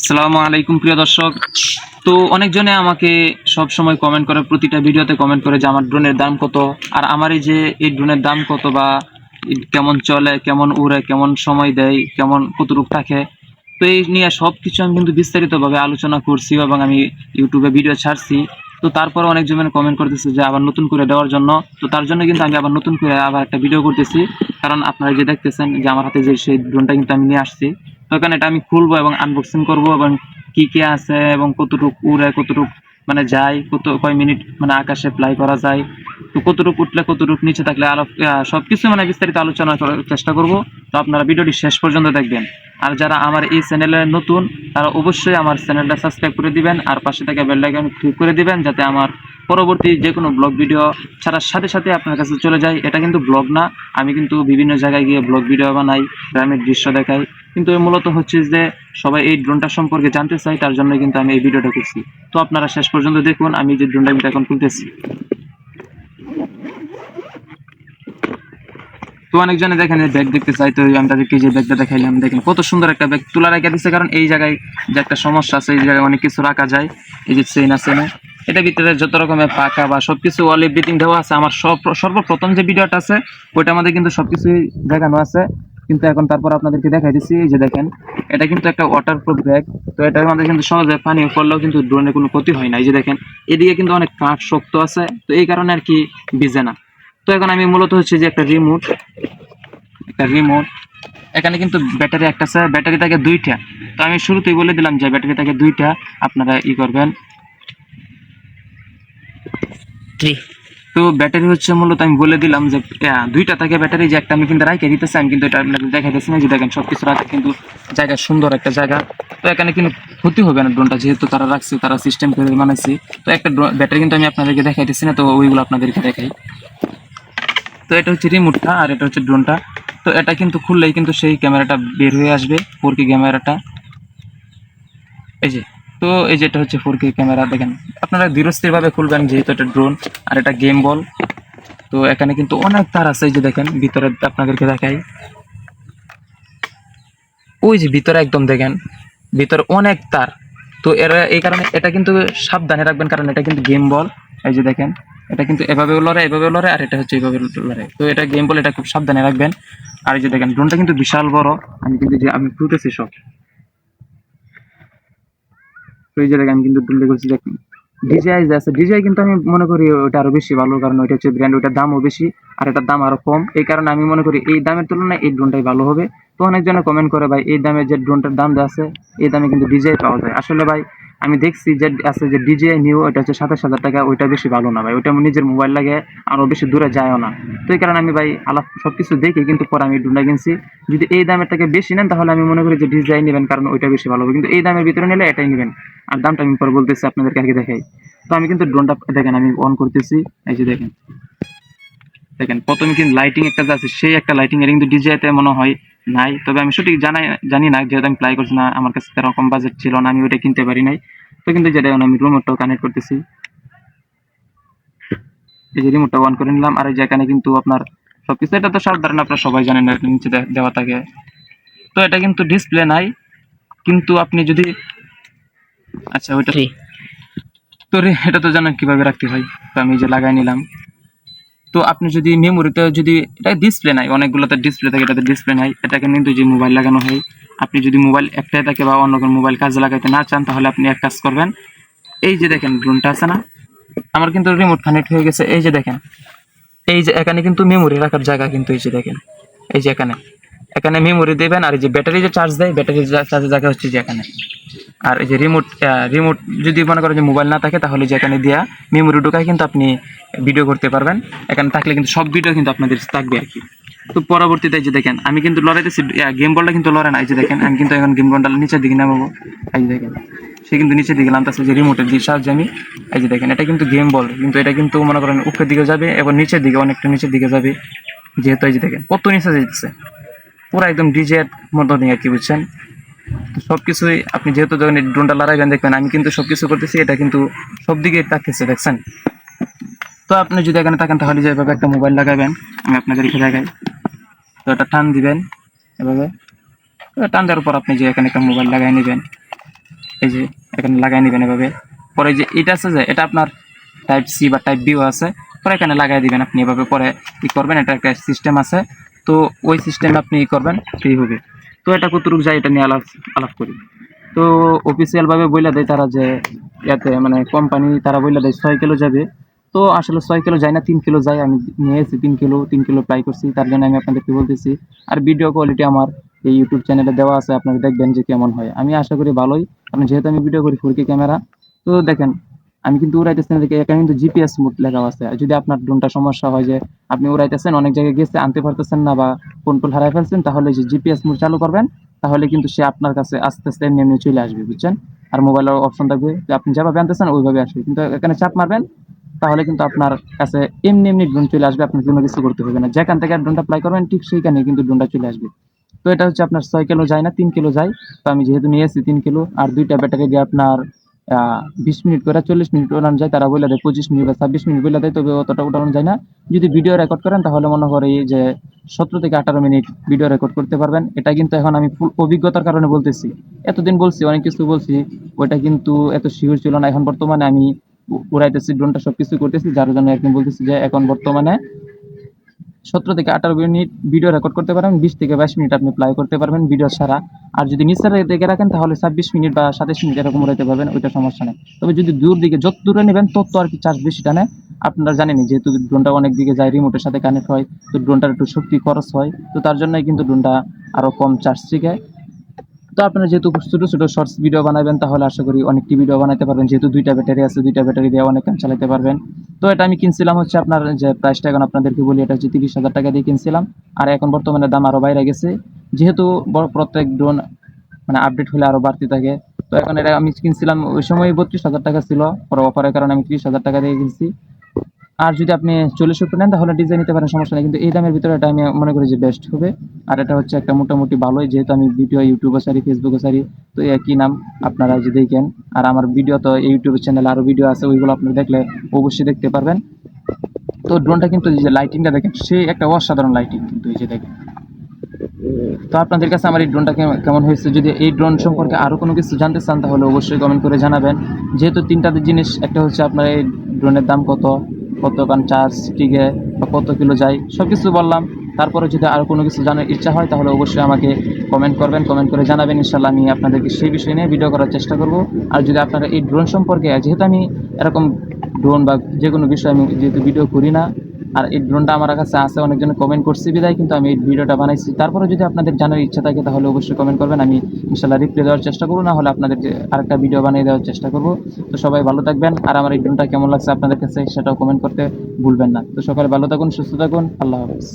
আসসালামু আলাইকুম, প্রিয় দর্শক। তো অনেকজনে আমাকে সব সময় কমেন্ট করে, প্রতিটা ভিডিওতে কমেন্ট করে যে আমার ড্রোনের দাম কত। আর আমার এই যে এই ড্রোনের দাম কত বা কেমন চলে, কেমন উড়ে, কেমন সময় দেয়, কেমন কতটুক থাকে, তো এই নিয়ে সব কিছু আমি কিন্তু বিস্তারিতভাবে আলোচনা করছি এবং আমি ইউটিউবে ভিডিও ছাড়ছি। তো তারপর অনেক জমেন কমেন্ট করতেছে যে আবার নতুন করে দেওয়ার জন্য। তো তার জন্য কিন্তু আমি আবার নতুন করে আবার একটা ভিডিও করতেছি। কারণ আপনারা যে দেখতেছেন যে আমার হাতে যে সেই ড্রোনটা কিন্তু আমি নিয়ে আসছি। তো এখানে এটা আমি খুলবো এবং আনবক্সিং করব এবং কি কি আছে এবং কতটুকু উড়ে, কতটুক মানে যায়, কত কয় মিনিট মানে আকাশে ফ্লাই করা যায়, তো কতটুক উঠলে, কতটুক নিচে থাকলে আলো সব কিছু মানে বিস্তারিত আলোচনা করার চেষ্টা করব। তো আপনারা ভিডিওটি শেষ পর্যন্ত দেখবেন। আর যারা আমার এই চ্যানেলে নতুন, তারা অবশ্যই আমার চ্যানেলটা সাবস্ক্রাইব করে দিবেন, আর পাশে থাকা বেল আইকন ক্লিক করে দিবেন, যাতে আমার পরবর্তী যে কোনো ব্লগ ভিডিও ছাড়ার সাথে সাথে আপনার কাছে চলে যায়। এটা কিন্তু ব্লগ না। আমি কিন্তু বিভিন্ন জায়গায় গিয়ে ব্লগ ভিডিও বানাই, গ্রামের দৃশ্য দেখাই। কিন্তু মূলত হচ্ছে যে সবাই এই ড্রোনটা সম্পর্কে জানতে চাই তার জন্য কিন্তু আমি এই ভিডিওটা করছি। তো আপনারা শেষ পর্যন্ত দেখুন, আমি যে ড্রোনটা কিন্তু এখন তুলতেছি। তো অনেকজনে দেখেন ব্যাগ দেখতে চাই তো আমি তাদেরকে যে ব্যাগটা দেখাইলাম, দেখেন কত সুন্দর একটা ব্যাগ তোলা রেখে দিচ্ছে কারণ এই জায়গায় যে একটা সমস্যা আছে, এই জায়গায় অনেক কিছু রাখা যায়। এই যে চেইন আছে না। এটা ভিতরে যত রকমের পাকা বা সবকিছু অল এভরিথিং দেওয়া আছে, আমার সব সর্বপ্রথম যে ভিডিওটা আছে, ওইটা আমাদের কিন্তু সবকিছুই দেখানো আছে। কিন্তু এখন তারপর আপনাদেরকে দেখাই দিচ্ছি, এই যে দেখেন, এটা কিন্তু একটা ওয়াটার প্রুফ ব্যাগ তো এটার মধ্যে কিন্তু সহজে পানি পড়লেও কিন্তু ড্রোনের কোনো ক্ষতি হয় না। এই যে দেখেন, এদিকে কিন্তু অনেক কাঠ শক্ত আছে, তো এই কারণে আর কি ভিজে না। তো এখন আমি মূলত হচ্ছে যে একটা রিমোট একটা রিমোট এখানে কিন্তু ব্যাটারি একটা আছে, ব্যাটারি থাকে দুইটা। তো আমি শুরুতেই বলে দিলাম যে ব্যাটারি থাকে দুইটা, আপনারা ই করবেন। তো ব্যাটারি হচ্ছে মূলত আমি বলে দিলাম যে দুইটা থাকে ব্যাটারি, যে একটা আমি কিন্তু রাইখে দিতেছি, আমি কিন্তু এটা আপনাদের দেখাইতেছি না, যে দেখেন সব কিছু রাখা কিন্তু জায়গা সুন্দর একটা জায়গা। তো এখানে কিন্তু ক্ষতি হবে না ড্রোনটা, যেহেতু তারা রাখছে, তারা সিস্টেম করে বানাইছি। তো একটা ব্যাটারি কিন্তু আমি আপনাদেরকে দেখাইতেছি না, তো ওইগুলো আপনাদেরকে দেখাই। তো এটা হচ্ছে রিমোটটা আর এটা হচ্ছে ড্রোনটা। তো এটা কিন্তু খুললেই কিন্তু সেই ক্যামেরাটা বের হয়ে আসবে ফোর ক্যামেরাটা। এই যে তো এই যে এটা হচ্ছে ফোর কে ক্যামেরা, দেখেন, আপনারা ধীরস্থিরভাবে খুলবেন যেহেতু এটা ড্রোন আর এটা গেম বল তো এখানে কিন্তু অনেক তার আছে, এই যে দেখেন, ভিতরে আপনাদেরকে দেখাই। ওই যে ভিতরে একদম দেখেন, ভিতরে অনেক তার। তো এরা এই কারণে এটা কিন্তু সাবধানে রাখবেন, কারণ এটা কিন্তু গেম বল এই যে দেখেন, এটা কিন্তু এভাবে লড়ে এভাবে লড়ে, আর এটা হচ্ছে এভাবে লড়ে। তো এটা গেম বল এটা খুব সাবধানে রাখবেন। আর এই যে দেখেন ড্রোনটা কিন্তু বিশাল বড়। আমি কিন্তু যে আমি তুলতেছি সব। যে আমি কিন্তু তুলতে করছি দেখ ডিজিআই যে আছে ডিজিআই কিন্তু আমি মনে করি ওটা আরও বেশি ভালো, কারণ ওইটা হচ্ছে ব্র্যান্ড ওইটার দামও বেশি আর এটার দাম আরও কম। এই কারণে আমি মনে করি এই দামের তুলনায় এই ড্রোনটাই ভালো হবে। তো অনেকজনে কমেন্ট করে, ভাই, এই দামে যে ড্রোনটার দাম আছে, এই দামে কিন্তু ডিজিআই পাওয়া যায়। আসলে ভাই আমি দেখছি যে আছে যে ডিজিআই নিউ ওইটা হচ্ছে সাতাশ হাজার টাকা, ওইটা বেশি ভালো না ভাই। ওইটা আমার নিজের মোবাইল লাগে আরও বেশি দূরে যায়ও না। তো এই কারণে আমি ভাই আলাপ সব কিছু দেখি, কিন্তু পরে আমি ড্রোনটা কিনছি। যদি এই দামের থেকে বেশি নেন, তাহলে আমি মনে করি যে ডিজাইন নেবেন, কারণ ওইটা বেশি ভালো হবে। কিন্তু এই দামের ভিতরে নিলে এটাই নেবেন। আর দামটা আমি পরে বলতেছি আপনাদেরকে আগে দেখাই। তো আমি কিন্তু ড্রোনটা দেখেন, আমি অন করতেছি। এই যে দেখেন। দেখেন প্রথমে কিন্তু লাইটিং একটা যে আছে সেই একটা লাইটিং এর কিন্তু ডিজিআইতে মনে হয় নাই। তবে আমি সঠিক জানাই জানি না যেহেতু আমি প্লাই করছি না আমার কাছে তেরকম বাজেট ছিল না আমি ওইটা কিনতে পারি নাই। তো কিন্তু যেটা আমি রিমোটটাও কানেক্ট করতেছি। এই যে রিমোটটা অন করে নিলাম আর এই যে এখানে কিন্তু আপনার সবকিছু এটা তো সাধারণ আপনারা সবাই জানেন এটা নিচে দেওয়া থাকে। তো এটা কিন্তু ডিসপ্লে নাই কিন্তু আপনি যদি আচ্ছা ওইটা তো রে এটা তো জানেন কীভাবে রাখতে হয় তো আমি যে লাগাই নিলাম। তো আপনি যদি মেমোরিতে যদি, এটা ডিসপ্লে নাই, অনেকগুলোতে ডিসপ্লে থাকে, এটাতে ডিসপ্লে নাই, এটাকে কিন্তু যে মোবাইল লাগানো হয়, আপনি যদি মোবাইল একটাই থাকে বা অন্য কোনো মোবাইল কাজে লাগাইতে না চান, তাহলে আপনি এক কাজ করবেন, এই যে দেখেন ড্রোনটা আছে না, আমার কিন্তু রিমোট কানেক্ট হয়ে গেছে, এই যে দেখেন, এই যে এখানে কিন্তু মেমোরি রাখার জায়গা কিন্তু এই যে দেখেন, এই যে এখানে। এখানে মেমোরি দেবেন আর এই যে ব্যাটারি যে চার্জ দেয় ব্যাটারি চার্জের জায়গা হচ্ছে যে এখানে। আর এই যে রিমোট রিমোট যদি মনে করেন যে মোবাইল না থাকে, তাহলে যে এখানে দেওয়া মেমোরি ঢোকায় কিন্তু আপনি ভিডিও করতে পারবেন। এখানে থাকলে কিন্তু সব ভিডিও কিন্তু আপনাদের থাকবে আর কি। তো পরবর্তীতে যে দেখেন, আমি কিন্তু লড়াইতেছি গেম বলটা কিন্তু লড়ে না। এই যে দেখেন, আমি কিন্তু এখন গেম বলটা নিচের দিকে নামাবো। এই যে দেখেন, সে কিন্তু নিচের দিকে নামতেছে, যে রিমোটের দিয়ে সাহায্যে আমি। এই যে দেখেন, এটা কিন্তু গেম বল কিন্তু এটা কিন্তু মনে করেন উপরের দিকে যাবে এবং নিচের দিকে, অনেকটা নিচের দিকে যাবে। যেহেতু এই যে দেখেন, কত নিচে যেতেছে পুরো একদম ডিজের মতো নিয়ে কি, বুঝছেন? তো সবকিছুই আপনি যেহেতু যখন এই ড্রোনটা লড়াইবেন দেখবেন আমি কিন্তু সবকিছু করতেছি, এটা কিন্তু সব দিকে তাকিয়েছে দেখছেন? তো আপনি যদি এখানে থাকেন তাহলে যেভাবে একটা মোবাইল লাগাবেন, আমি আপনাদের রেখে দেখাই তো এটা টান দিবেন, এভাবে। টান দেওয়ার পর আপনি যে এখানে একটা মোবাইল লাগাই নেবেন, এই যে এখানে লাগাই নেবেন এভাবে। পরে যে এটা আছে যে, এটা আপনার টাইপ সি বা টাইপ বিও আছে, পরে এখানে লাগাই দিবেন আপনি এভাবে। পরে ই করবেন, এটা একটা সিস্টেম আছে তো ওই সিস্টেমে আপনি ই করবেন ফ্রি হবে তো এটা কতটুকু যায় এটা নিয়ে আলাপ আলাপ করি। তো অফিসিয়াল ভাবে বইলা দেয় তারা যে ইয়াতে মানে কোম্পানি তারা বইলা দেয় ছয় কিলো যাবে। তো আসলে ছয় কিলো যায় না, তিন কিলো যায়। আমি নিয়ে এসেছি তিন কিলো তিন কিলো ট্রাই করছি। তার জন্য আমি আপনাদেরকে বলতেছি, আর ভিডিও কোয়ালিটি আমার এই ইউটিউব চ্যানেলে দেওয়া আছে, আপনারা দেখবেন যে কেমন হয়। আমি আশা করি ভালোই। কারণ যেহেতু আমি ভিডিও করি ফোরকে ক্যামেরা তো দেখেন আমি কিন্তু উড়াইতেছি না এখানে কিন্তু জিপিএস মুড লেখা আছে। যদি আপনার ড্রোনটা সমস্যা হয় যে আপনি উড়াইতেছেন, অনেক জায়গায় গেছে, আনতে পারতেছেন না বা কন্ট্রোল হারাই ফেলছেন, তাহলে যে জিপিএস মুড চালু করবেন, তাহলে কিন্তু সে আপনার কাছে আস্তে আস্তে এমনি এমনি চলে আসবে, বুঝছেন? আর মোবাইলের অপশন থাকবে, যে আপনি যেভাবে আনতেছেন, ওইভাবে আসবে। কিন্তু এখানে চাপ মারবেন, তাহলে কিন্তু আপনার কাছে এমনি এমনি ড্রোন চলে আসবে, আপনার কোনো কিছু করতে হবে না। যেখান থেকে ড্রোনটা প্লাই করবেন, ঠিক সেইখানে কিন্তু ড্রোনটা চলে আসবে। তো এটা হচ্ছে আপনার ছয় কিলো যায় না, তিন কিলো যায়। তো আমি যেহেতু নিয়ে এসেছি তিন কিলো, আর দুইটা ব্যাটারি দিয়ে আপনার বিশ মিনিট করে, চল্লিশ মিনিট ওঠানো যায়, তারা বলে দেয় পঁচিশ মিনিট বা ছাব্বিশ মিনিট বলে দেয়, তবে অতটা উঠানো যায় না। যদি ভিডিও রেকর্ড করেন, তাহলে মনে করি যে সতেরো থেকে আঠারো মিনিট ভিডিও রেকর্ড করতে পারবেন। এটা কিন্তু এখন আমি ফুল অভিজ্ঞতার কারণে বলতেছি। এতদিন বলছি, অনেক কিছু বলছি, ওইটা কিন্তু এত শিওর ছিল না। এখন বর্তমানে আমি উড়াইতেছি ড্রোনটা সবকিছু করতেছি, যার জন্য একদিন বলতেছি যে, এখন বর্তমানে সতেরো থেকে আঠারো মিনিট ভিডিও রেকর্ড করতে পারবেন, বিশ থেকে বাইশ মিনিট আপনি প্লাই করতে পারবেন ভিডিও ছাড়া। আর যদি নিচের দিকে রাখেন, তাহলে ছাব্বিশ মিনিট বা সাতাশ মিনিট এরকম রেখে পারবেন, ওইটা সমস্যা নেই। তবে যদি দূর দিকে, যত দূরে নেবেন, তত আর কি চার্জ বেশি টানে। আপনারা জানেনি যেহেতু ড্রোনটা অনেক দিকে যায় রিমোটের সাথে কানেক্ট হয়, তো ড্রোনটার একটু শক্তি খরচ হয়, তো তার জন্যই কিন্তু ড্রোনটা আরও কম চার্জ শিখায়। তো আপনারা যেহেতু ছোটো ছোটো শর্টস ভিডিও বানাবেন, তাহলে আশা করি অনেকটি ভিডিও বানাতে পারবেন। যেহেতু দুইটা ব্যাটারি আছে, দুইটা ব্যাটারি দিয়ে অনেক কাজ চালাতে পারবেন। তো এটা আমি কিনছিলাম হচ্ছে আপনার যে প্রাইসটা এখন আপনাদেরকে বলি, এটা হচ্ছে তিরিশ হাজার টাকা দিয়ে কিনছিলাম। আর এখন বর্তমানে দাম আরও বাইরে গেছে। যেহেতু প্রত্যেক ড্রোন মানে আপডেট হলে আরও বাড়তে থাকে। তো এখন এটা আমি কিনছিলাম, ওই সময় বত্রিশ হাজার টাকা ছিল। পরে অফারের কারণে আমি তিরিশ হাজার টাকা দিয়ে কিনছি। আর যদি আপনি চল্লিশ উপরে নেন, তাহলে ডিজাইন নিতে পারেন, সমস্যা নেই। কিন্তু এই দামের ভিতরে এটা আমি মনে করি যে বেস্ট হবে। আর এটা হচ্ছে একটা মোটামুটি ভালোই, যেহেতু আমি ভিডিও ইউটিউবে সারি ফেসবুকে সারি তো একই নাম আপনারা যদি দেখেন। আর আমার ভিডিও তো ইউটিউব চ্যানেল আরও ভিডিও আছে, ওইগুলো আপনি দেখলে অবশ্যই দেখতে পারবেন। তো ড্রোনটা কিন্তু যে লাইটিংটা দেখেন সেই একটা অসাধারণ লাইটিং কিন্তু এই যে দেখেন। তো আপনাদের কাছে আমার এই ড্রোনটা কেমন হয়েছে? যদি এই ড্রোন সম্পর্কে আরও কোনো কিছু জানতে চান, তাহলে অবশ্যই কমেন্ট করে জানাবেন। যেহেতু তিনটা জিনিস, একটা হচ্ছে আপনার এই ড্রোনের দাম কত কত চার্জ চার্জ গে বা কত কিলো যায় সব কিছু বললাম। তারপরে যদি আরও কোনো কিছু জানার ইচ্ছা হয়, তাহলে অবশ্যই আমাকে কমেন্ট করবেন কমেন্ট করে জানাবেন। ইনশাল্লাহ আমি আপনাদেরকে সেই বিষয় নিয়ে ভিডিও করার চেষ্টা করব। আর যদি আপনারা এই ড্রোন সম্পর্কে, যেহেতু আমি এরকম ড্রোন বা যে কোনো বিষয়ে আমি যেহেতু ভিডিও করি না আর এই ড্রোনটা আমার কাছে আছে, অনেকজন কমেন্ট করছি, বিদায়, কিন্তু আমি এই ভিডিওটা বানাইছি। তারপরে যদি আপনাদের জানার ইচ্ছা থাকে, তাহলে অবশ্যই কমেন্ট করবেন, আমি ইনশাল্লাহ রিপ্লাই দেওয়ার চেষ্টা করব, না হলে আপনাদের আরেকটা ভিডিও বানিয়ে দেওয়ার চেষ্টা করব। তো সবাই ভালো থাকবেন, আর আমার এই ড্রোনটা কেমন লাগছে আপনাদের কাছে, সেটাও কমেন্ট করতে ভুলবেন না। তো সকালে ভালো থাকুন, সুস্থ থাকুন, আল্লাহ হাফিজ।